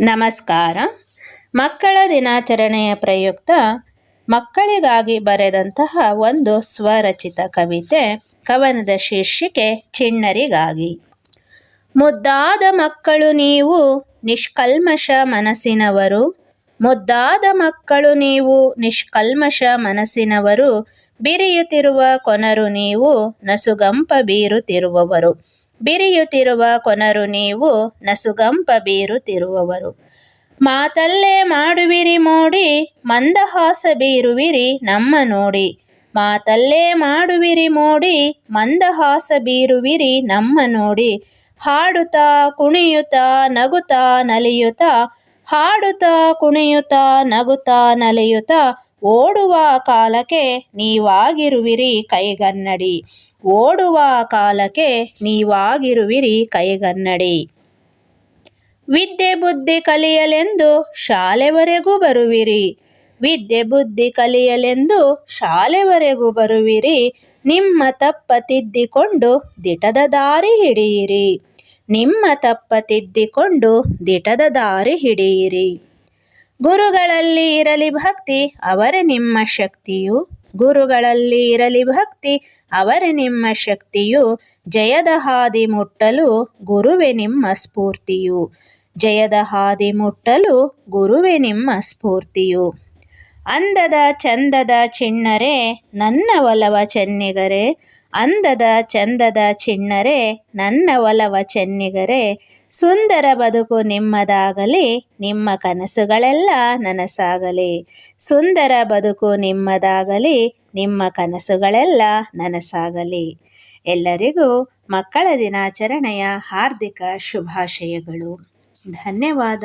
ನಮಸ್ಕಾರ. ಮಕ್ಕಳ ದಿನಾಚರಣೆಯ ಪ್ರಯುಕ್ತ ಮಕ್ಕಳಿಗಾಗಿ ಬರೆದಂತಹ ಒಂದು ಸ್ವರಚಿತ ಕವಿತೆ, ಕವನದ ಶೀರ್ಷಿಕೆ ಚಿಣ್ಣರಿಗಾಗಿ. ಮುದ್ದಾದ ಮಕ್ಕಳು ನೀವು ನಿಷ್ಕಲ್ಮಶ ಮನಸ್ಸಿನವರು. ಮುದ್ದಾದ ಮಕ್ಕಳು ನೀವು ನಿಷ್ಕಲ್ಮಶ ಮನಸ್ಸಿನವರು. ಬಿರಿಯುತ್ತಿರುವ ಕೊನರು ನೀವು ನಸುಗಂಪ ಬೀರುತ್ತಿರುವವರು. ಬಿರಿಯುತ್ತಿರುವ ಕೊನರು ನೀವು ನಸುಗಂಪ ಬೀರುತ್ತಿರುವವರು. ಮಾತಲ್ಲೇ ಮಾಡುವಿರಿ ಮೋಡಿ, ಮಂದಹಾಸ ಬೀರುವಿರಿ ನಮ್ಮ ನೋಡಿ. ಮಾತಲ್ಲೇ ಮಾಡುವಿರಿ ಮೋಡಿ, ಮಂದಹಾಸ ಬೀರುವಿರಿ ನಮ್ಮ ನೋಡಿ. ಹಾಡುತ್ತಾ ಕುಣಿಯುತ್ತಾ ನಗುತ್ತಾ ನಲಿಯುತ್ತಾ, ಹಾಡುತ್ತಾ ಕುಣಿಯುತ್ತಾ ನಗುತ್ತಾ ನಲಿಯುತ್ತಾ ಓಡುವ ಕಾಲಕ್ಕೆ ನೀವಾಗಿರುವಿರಿ ಕೈಗನ್ನಡಿ. ಓಡುವ ಕಾಲಕ್ಕೆ ನೀವಾಗಿರುವಿರಿ ಕೈಗನ್ನಡಿ. ವಿದ್ಯೆ ಬುದ್ಧಿ ಕಲಿಯಲೆಂದು ಶಾಲೆವರೆಗೂ ಬರುವಿರಿ. ವಿದ್ಯೆ ಬುದ್ಧಿ ಕಲಿಯಲೆಂದು ಶಾಲೆವರೆಗೂ ಬರುವಿರಿ. ನಿಮ್ಮ ತಪ್ಪ ತಿದ್ದಿಕೊಂಡು ದಿಟದ ದಾರಿ ಹಿಡಿಯಿರಿ. ನಿಮ್ಮ ತಪ್ಪ ತಿದ್ದಿಕೊಂಡು ದಿಟದ ದಾರಿ ಹಿಡಿಯಿರಿ. ಗುರುಗಳಲ್ಲಿ ಇರಲಿ ಭಕ್ತಿ, ಅವರೇ ನಿಮ್ಮ ಶಕ್ತಿಯು. ಗುರುಗಳಲ್ಲಿ ಇರಲಿ ಭಕ್ತಿ, ಅವರೇ ನಿಮ್ಮ ಶಕ್ತಿಯು. ಜಯದ ಹಾದಿ ಮುಟ್ಟಲು ಗುರುವೆ ನಿಮ್ಮ ಸ್ಫೂರ್ತಿಯು. ಜಯದ ಹಾದಿ ಮುಟ್ಟಲು ಗುರುವೆ ನಿಮ್ಮ ಸ್ಫೂರ್ತಿಯು. ಅಂದದ ಚಂದದ ಚಿಣ್ಣರೆ, ನನ್ನ ಒಲವ ಚೆನ್ನಿಗರೆ. ಅಂದದ ಚಂದದ ಚಿಣ್ಣರೆ, ನನ್ನ ಒಲವ ಚೆನ್ನಿಗರೆ. ಸುಂದರ ಬದುಕು ನಿಮ್ಮದಾಗಲಿ, ನಿಮ್ಮ ಕನಸುಗಳೆಲ್ಲ ನನಸಾಗಲಿ. ಸುಂದರ ಬದುಕು ನಿಮ್ಮದಾಗಲಿ, ನಿಮ್ಮ ಕನಸುಗಳೆಲ್ಲ ನನಸಾಗಲಿ. ಎಲ್ಲರಿಗೂ ಮಕ್ಕಳ ದಿನಾಚರಣೆಯ ಹಾರ್ದಿಕ ಶುಭಾಶಯಗಳು. ಧನ್ಯವಾದ.